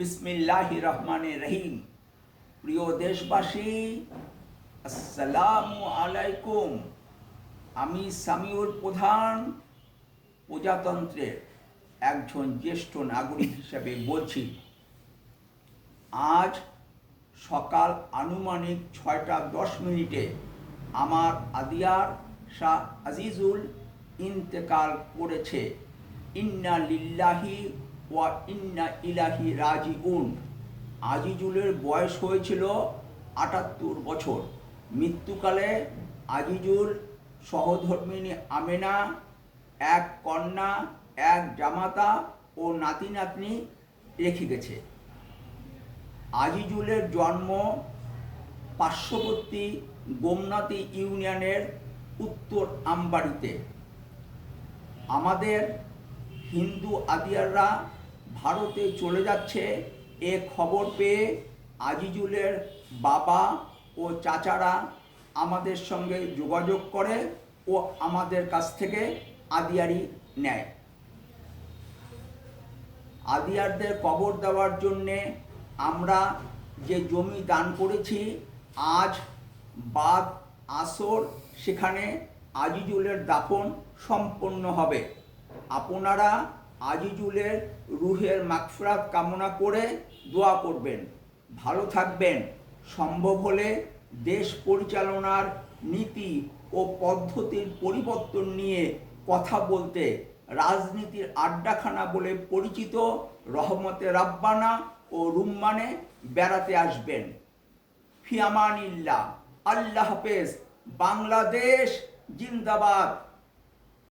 বিসমিল্লাহ রহমানে রহিম। প্রিয় দেশবাসী, আসসালামু আলাইকুম। আমি সামিউর প্রধান, প্রজাতন্ত্রের একজন জ্যেষ্ঠ নাগরিক হিসেবে বলছি। আজ সকাল আনুমানিক ছয়টা দশ মিনিটে আমার আদিয়ার শাহ আজিজুল ইন্তেকাল করেছে। ইন্না লিল্লাহি ইন্না ইলাহি রাজিউন। আজিজুলের বয়স হয়েছিল আটাত্তর বছর। মৃত্যুকালে আজিজুল সহধর্মিনী আমেনা, এক কন্যা, এক জামাতা ও নাতি নাতনি রেখে গেছে। আজিজুলের জন্ম পার্শ্ববর্তী গোমনাতি ইউনিয়নের উত্তর আমবাড়িতে। আমাদের হিন্দু আদিয়াররা ভারতে চলে যাচ্ছে, এ খবর পেয়ে আজিজুলের বাবা ও চাচারা আমাদের সঙ্গে যোগাযোগ করে ও আমাদের কাছ থেকে আদিয়ারি নেয়। আদিয়ারদের কবর দেওয়ার জন্যে আমরা যে জমি দান করেছি, আজ বাদ আসর সেখানে আজিজুলের দাপন সম্পন্ন হবে। আপনারা আজিজুলের রুহের মাগফিরাত কামনা করে দোয়া করবেন। ভালো থাকবেন। সম্ভব হলে দেশ পরিচালনার নীতি ও পদ্ধতির পরিবর্তন নিয়ে কথা বলতে রাজনীতির আড্ডাখানা বলে পরিচিত রহমতে রাব্বানা ও রুম্মানে বেড়াতে আসবেন। ফিয়ামানিল্লাহ আল্লাহ হাফেজ। বাংলাদেশ জিন্দাবাদ।